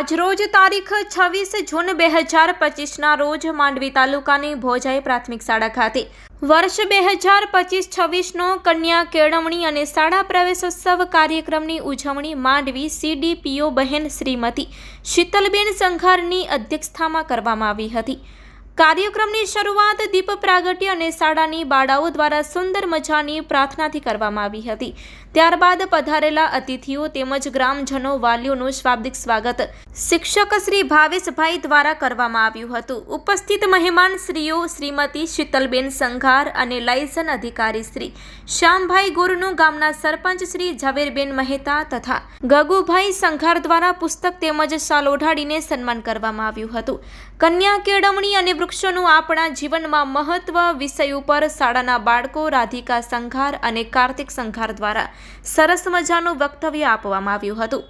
આજરોજ તારીખ છવ્વીસ જૂન બે હજાર પચીસના રોજ માંડવી તાલુકાની ભોજાઈ પ્રાથમિક શાળા ખાતે. વર્ષ બે હજાર પચીસ છવ્વીસનો કન્યા કેળવણી અને શાળા પ્રવેશોત્સવ કાર્યક્રમની ઉજવણી માંડવી સીડીપીઓ બહેન શ્રીમતી શીતલબેન સંઘારની અધ્યક્ષતામાં કરવામાં આવી હતી. કાર્યક્રમની શરૂઆત દીપ પ્રાગટ્ય અને શાળાની બાળાઓ દ્વારા સુંદર મજાની પ્રાર્થનાથી કરવામાં આવી હતી. ત્યારબાદ પધારેલા અતિથિઓ તેમજ ગ્રામજનો વાલીઓનું શાબ્દિક સ્વાગત શિક્ષક શ્રી ભાવેશભાઈ દ્વારા કરવામાં આવ્યું હતું. ઉપસ્થિત મહેમાન શ્રીઓ શ્રીમતી શીતલબેન સંઘાર અને લાયસન અધિકારી શ્રી શ્યામભાઈ ગુરનું ગામના સરપંચ શ્રી ઝવેરબેન મહેતા તથા ગગુભાઈ સંઘાર દ્વારા પુસ્તક તેમજ શાલ ઓઢાડીને સન્માન કરવામાં આવ્યું હતું. કન્યા કેળવણી અને વૃક્ષોનું આપણા જીવનમાં મહત્વ વિષય ઉપર શાળાના બાળકો, રાધિકા સંઘાર અને કાર્તિક સંઘાર દ્વારા સરસ મજાનું વક્તવ્ય આપવામાં આવ્યું હતું.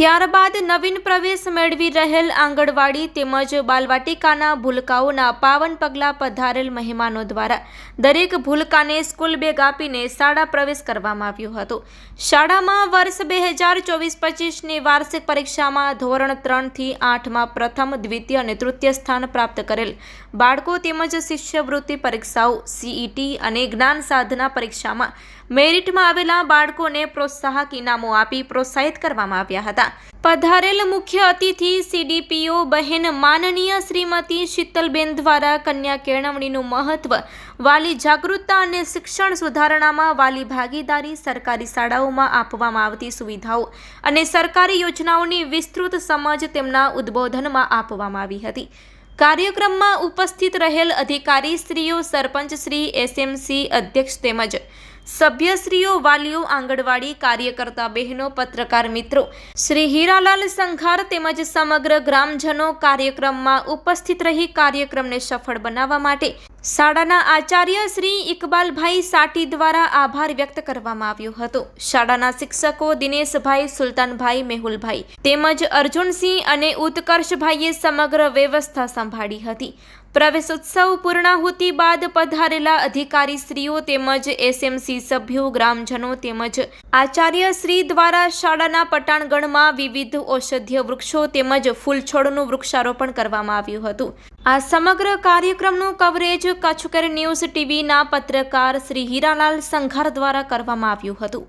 ત્યારબાદ નવીન પ્રવેશ મેળવી રહેલ આંગણવાડી તેમજ બાલવાટિકાના ભૂલકાઓના પાવન પગલાં પધારેલ મહેમાનો દ્વારા દરેક ભૂલકાને સ્કૂલ બેગ આપીને શાળા પ્રવેશ કરવામાં આવ્યો હતો. શાળામાં વર્ષ બે હજાર ચોવીસ પચીસની વાર્ષિક પરીક્ષામાં ધોરણ ત્રણથી આઠમાં પ્રથમ, દ્વિતીય અને તૃતીય સ્થાન પ્રાપ્ત કરેલ બાળકો તેમજ શિષ્યવૃત્તિ પરીક્ષાઓ સીઈટી અને જ્ઞાન સાધના પરીક્ષામાં મેરિટમાં આવેલા બાળકોને પ્રોત્સાહક ઇનામો આપી પ્રોત્સાહિત કરવામાં આવ્યા હતા. પધારેલ મુખ્ય અતિથિ સીડીપીઓ બહેન માનનીય શ્રીમતી શીતલબેન દ્વારા કન્યા કેળવણીનું મહત્વ, વાલી જાગૃતતા અને શિક્ષણ સુધારણામાં વાલી ભાગીદારી સરકારી શાળાઓમાં આપવામાં આવતી સુવિધાઓ અને સરકારી યોજનાઓની વિસ્તૃત સમજ તેમના ઉદ્બોધનમાં આપવામાં આવી હતી. કાર્યક્રમમાં ઉપસ્થિત રહેલ અધિકારી શ્રીઓ સરપંચ શ્રી એસએમસી અધ્યક્ષ તેમજ સભ્યશ્રીઓ, વાલીઓ, આંગણવાડી કાર્યકર્તા, બહેનો, પત્રકાર મિત્રો, શ્રી હીરાલાલ સંઘાર તેમજ સમગ્ર ગ્રામજનો કાર્યક્રમમાં ઉપસ્થિત રહી કાર્યક્રમને સફળ બનાવવા માટે શાળાના આચાર્ય શ્રી ઇકબાલભાઈ સાટી દ્વારા આભાર વ્યક્ત કરવામાં આવ્યો હતો. શાળાના શિક્ષકો દિનેશભાઈ, સુલતાનભાઈ, મેહુલભાઈ તેમજ અર્જુનસિંહ અને ઉત્કર્ષભાઈએ સમગ્ર વ્યવસ્થા સંભાળી હતી. પ્રવેશોત્સવ પૂર્ણાહુતિ બાદ પધારેલા અધિકારીશ્રીઓ તેમજ એસએમસી સભ્યો, ગ્રામજનો તેમજ આચાર્ય શ્રી દ્વારા શાળાના પટાણગણમાં વિવિધ ઔષધીય વૃક્ષો તેમજ ફૂલછોડનું વૃક્ષારોપણ કરવામાં આવ્યું હતું. આ સમગ્ર કાર્યક્રમનું કવરેજ કચ્છકર ન્યૂઝ ટીવીના પત્રકાર શ્રી હીરાલાલ સંઘાર દ્વારા કરવામાં આવ્યું હતું.